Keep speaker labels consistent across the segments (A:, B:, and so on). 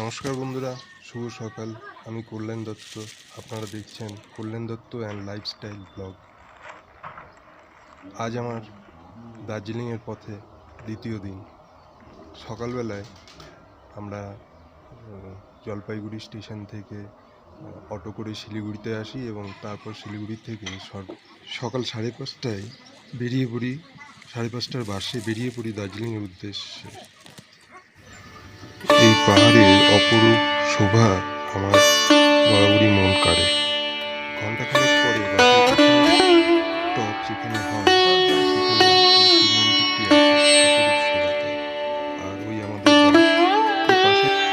A: নমস্কার বন্ধুরা, শুভ সকাল। আমি কল্যাণ দত্ত, আপনারা দেখছেন Kalyan Dutta and lifestyle blog আজ আমার দার্জিলিংয়ের পথে দ্বিতীয় দিন। সকালবেলায় আমরা জলপাইগুড়ি স্টেশন থেকে অটো করে শিলিগুড়িতে আসি এবং তারপর শিলিগুড়ি থেকে সকাল সাড়ে পাঁচটায় বেরিয়ে পড়ি, সাড়ে পাঁচটার বাসে বেরিয়ে পড়ি দার্জিলিংয়ের উদ্দেশ্যে। এই পাহাড়ের অপরূপ শোভা আমার বরাবরই মন কাড়ে।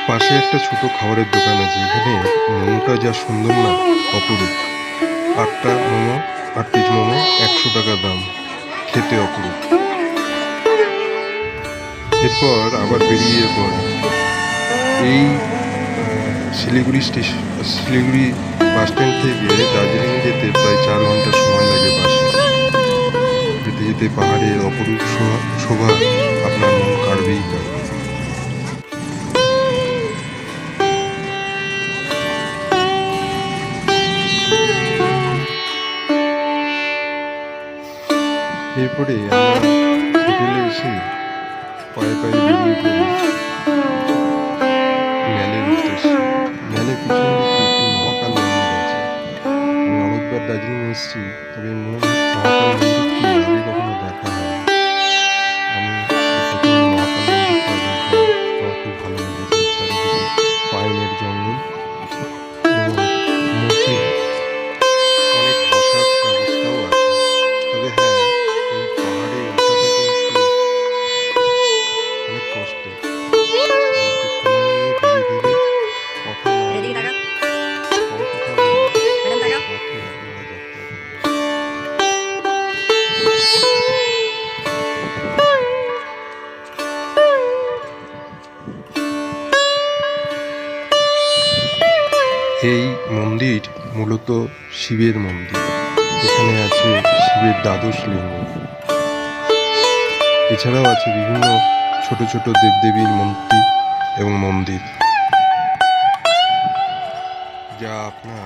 A: পাশে একটা ছোট খাবারের দোকান আছে, এখানে মোমোটা যা সুন্দর না, অপরূপ। আটটা মোমো আট পিস মোমো একশো টাকা দাম, খেতে অপরূপ। এরপর আবার বেরিয়ে পর এই Siliguri station Siliguri bus stand থেকে দার্জিলিং যেতে প্রায় চার ঘণ্টা সময় লাগে বাসে। যেতে যেতে পাহাড়ের অপরূপ শোভা- আপনার মন কাড়বেই কাড়বে। এরপরে আমরা হোটেলে এসে পায়ে পায়ে বেরিয়ে পড়ি। ম্যালের পিছন দিকে একটি মহাকাল মন্দির আছে আমি অনেকবার দার্জিলিং এসেছি তবে এই মূল মহাকাল মন্দিরটি আগে কখনো মূলত শিবের মন্দির। এখানে আছে শিবের দ্বাদশ লিঙ্গ। এছাড়াও আছে বিভিন্ন ছোট ছোট দেবদেবীর মূর্তি এবং মন্দির। যা আপনার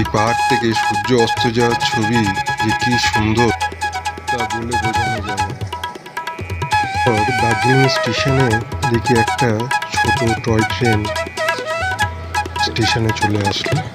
A: এই পাহাড় থেকে সূর্য অস্ত যাওয়ার ছবি যে কি সুন্দর, তা বলে বোঝানো যাবে দার্জিলিং স্টেশনে দেখি একটা ছোট টয় ট্রেন স্টেশনে চলে আসলো।